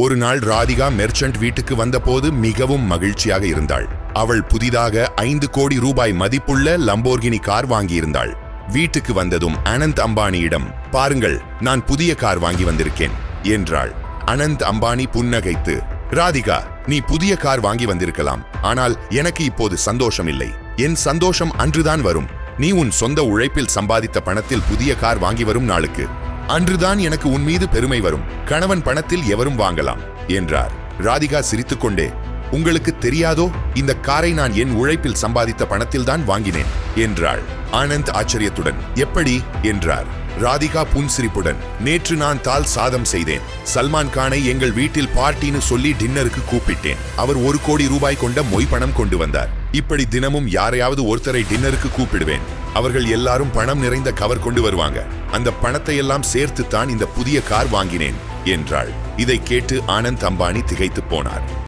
ஒரு நாள் ராதிகா மெர்ச்சன்ட் வீட்டுக்கு வந்தபோது மிகவும் மகிழ்ச்சியாக இருந்தாள். அவள் புதிதாக ஐந்து கோடி ரூபாய் மதிப்புள்ள லம்போர்கினி கார் வாங்கியிருந்தாள். வீட்டுக்கு வந்ததும் அனந்த் அம்பானியிடம் பாருங்கள் நான் புதிய கார் வாங்கி வந்திருக்கேன் என்றாள். அனந்த் அம்பானி புன்னகைத்து ராதிகா நீ புதிய கார் வாங்கி வந்திருக்கலாம் ஆனால் எனக்கு இப்போது சந்தோஷம் இல்லை என் சந்தோஷம் அன்றுதான் வரும். நீ உன் சொந்த உழைப்பில் சம்பாதித்த பணத்தில் புதிய கார் வாங்கி வரும் நாளுக்கு. அன்றுதான் எனக்கு உன் மீது பெருமை வரும். கணவன் பணத்தில் எவரும் வாங்கலாம் என்றார். ராதிகா சிரித்துக்கொண்டே உங்களுக்கு தெரியாதோ? இந்த காரை நான் என் உழைப்பில் சம்பாதித்த பணத்தில்தான் வாங்கினேன் என்றாள். ஆனந்த் ஆச்சரியத்துடன் எப்படி? என்றார். ராதிகா புன்சிரிப்புடன் நேற்று நான் தால் சாதம் செய்தேன். சல்மான் கானை எங்கள் வீட்டில் பார்ட்டின்னு சொல்லி டின்னருக்கு கூப்பிட்டேன். அவர் ஒரு கோடி ரூபாய் கொண்ட மொய் பணம் கொண்டு வந்தார். இப்படி தினமும் யாரையாவது ஒருத்தரை டின்னருக்கு கூப்பிடுவேன். அவர்கள் எல்லாரும் பணம் நிறைந்த கவர் கொண்டு வருவாங்க. அந்த பணத்தை எல்லாம் சேர்த்து தான் இந்த புதிய கார் வாங்கினேன் என்றாள். இதை கேட்டு ஆனந்த் அம்பானி திகைத்துப் போனார்.